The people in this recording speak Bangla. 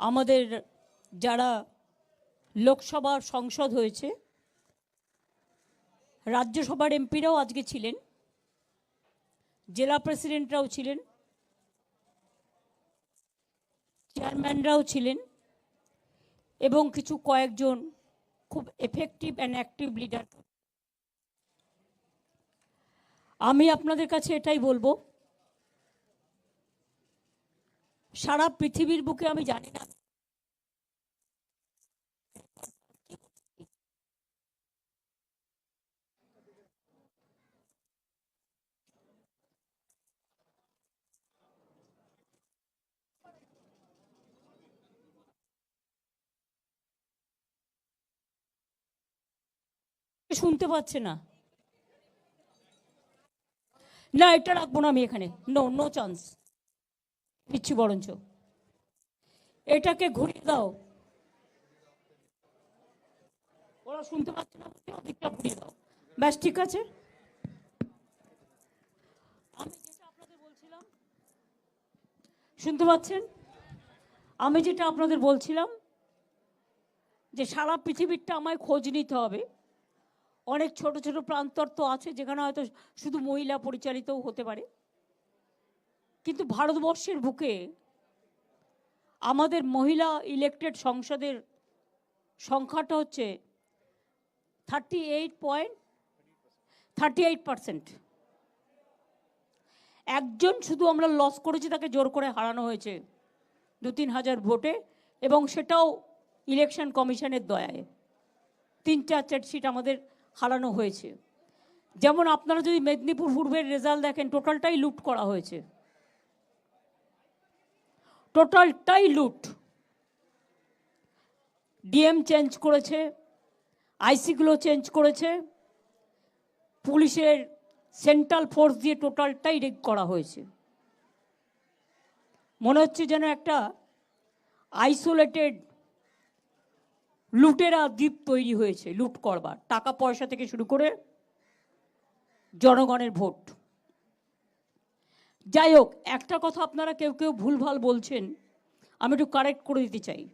আমাদের যারা লোকসভার সংসদ হয়েছে, রাজ্যসভার এমপিরাও আজকে ছিলেন, জেলা প্রেসিডেন্টরাও ছিলেন, চেয়ারম্যানরাও ছিলেন, এবং কিছু কয়েকজন খুব এফেক্টিভ অ্যান্ড অ্যাক্টিভ লিডার আমি আপনাদের কাছে এটাই বলব সারা পৃথিবীর বুকে আমি জানি না। শুনতে পাচ্ছে না। না, এটা রাখব না আমি এখানে। নো নো চান্স দিচ্ছি বরঞ্চ। এটাকে ঘুরিয়ে দাও। ওরা শুনতে পাচ্ছে না, ওদিকটা ঘুরিয়ে দাও। ব্যাস, ঠিক আছে? আমি যেটা আপনাদের বলছিলাম, শুনতে পাচ্ছেন? আমি যেটা আপনাদের বলছিলাম, যে সারা পৃথিবীরটা আমায় খোঁজ নিতে হবে। অনেক ছোট ছোট প্রান্তর তো আছে, যেখানে হয়তো শুধু মহিলা পরিচালিতও হতে পারে। কিন্তু ভারতবর্ষের বুকে আমাদের মহিলা ইলেকটেড সংসদের সংখ্যাটা হচ্ছে thirty eight point thirty eight percent একজন শুধু আমরা লস করেছি, তাকে জোর করে হারানো হয়েছে দু তিন হাজার ভোটে এবং সেটাও ইলেকশন কমিশনের দয়ায়। তিন চার চার সিট আমাদের হারানো হয়েছে। যেমন আপনারা যদি মেদিনীপুর পূর্বের রেজাল্ট দেখেন টোটালটাই লুট করা হয়েছে। টোটালটাই লুট। ডিএম চেঞ্জ করেছে, আইসিগুলো চেঞ্জ করেছে, পুলিশের সেন্ট্রাল ফোর্স দিয়ে টোটালটাই রেগ করা হয়েছে। মনে হচ্ছে যেন একটা আইসোলেটেড লুটেরা দ্বীপ তৈরি হয়েছে, লুট করবার, টাকা পয়সা থেকে শুরু করে জনগণের ভোট। যাই হোক, একটা কথা আপনারা কেউ কেউ ভুলভাল বলছেন, আমি একটু কারেক্ট করে দিতে চাই।